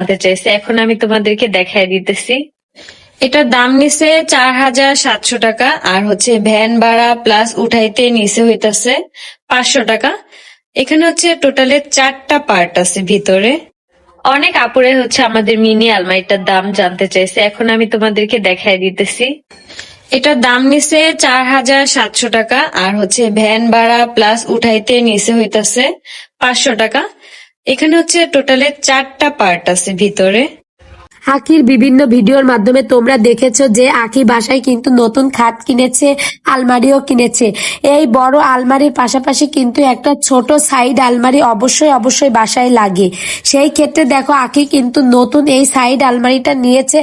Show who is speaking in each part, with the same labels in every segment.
Speaker 1: জানতে চাইছে। এখন আমি তোমাদেরকে দেখাই দিতেছি।
Speaker 2: এটার দাম নিছে চার হাজার সাতশো টাকা আর হচ্ছে ভ্যান ভাড়া প্লাস উঠাইতে নিচে হইতাছে পাঁচশো টাকা। এখানে হচ্ছে টোটালে চারটা পার্ট আছে ভিতরে।
Speaker 1: অনেক আপুরে হচ্ছে আমাদের মিনি আলমারিটার দাম জানতে চাইছে। এখন আমি তোমাদেরকে দেখাই দিতেছি।
Speaker 2: এটার দাম নিছে চার হাজার সাতশো টাকা আর হচ্ছে ভ্যান ভাড়া প্লাস উঠাইতে নিচে হইতাছে পাঁচশো টাকা। এখানে হচ্ছে টোটালে চারটা পার্ট আছে ভিতরে।
Speaker 3: আখির বিভিন্ন ভিডিওর মাধ্যমে তোমরা দেখেছ যে আখি বাসায় কিন্তু নতুন খাট কিনেছে, আলমারিও কিনেছে। এই বড় আলমারির পাশাপাশি কিন্তু একটা ছোট সাইড আলমারি অবশ্যই অবশ্যই বাসায় লাগে। সেই ক্ষেত্রে দেখো আখি কিন্তু নতুন এই সাইড আলমারিটা নিয়েছে।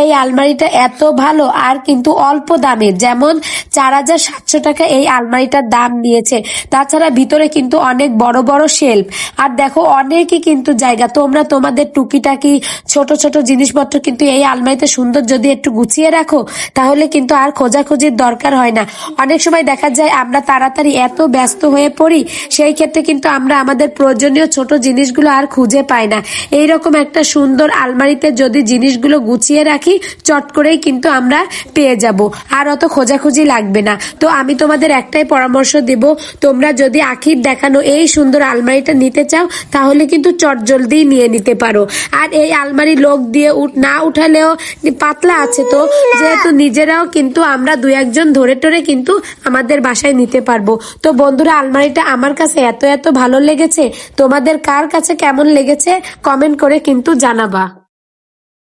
Speaker 3: এই আলমারিটা এত ভালো আর কিন্তু অল্প দামের। যেমন চার হাজার সাতশো টাকা এই আলমারিটার দাম নিয়েছে। তাছাড়া ভিতরে কিন্তু অনেক বড় বড় শেলফ আর দেখো, অনেকই কিন্তু জায়গা। তোমরা তোমাদের টুকিটাকি ছোট ছোট জিনিসপত্র কিন্তু এই আলমারিতে সুন্দর যদি একটু গুছিয়ে রাখো, তাহলে কিন্তু আর খোঁজাখুঁজির দরকার হয় না। অনেক সময় দেখা যায় আমরা তাড়াতাড়ি এত ব্যস্ত হয়ে পড়ি, সেই ক্ষেত্রে কিন্তু আমরা আমাদের প্রয়োজনীয় ছোট জিনিসগুলো আর খুঁজে পাই না। এইরকম একটা সুন্দর আলমারিতে যদি জিনিসগুলো গুছিয়ে রাখি, চট করেই কিন্তু আমরা পেয়ে যাব। আর অত খোঁজাখুঁজি লাগবে না। তো আমি তোমাদের একটাই পরামর্শ দেব, তোমরা যদি আখির দেখানো এই সুন্দর আলমারিটা নিতে চাও, তাহলে কিন্তু চট জলদি নিয়ে নিতে পারো। আর এই আলমারি লোক দিয়ে না উঠালেও পাতলা আছে তো। যেহেতু নিজেরাও কিন্তু আমরা দু একজন ধরে টরে কিন্তু আমাদের বাসায় নিতে পারব। তো বন্ধুরা আলমারিটা আমার কাছে এত এত ভালো লেগেছে। তোমাদের কার কাছে কেমন লেগেছে কমেন্ট করে কিন্তু জানাবা।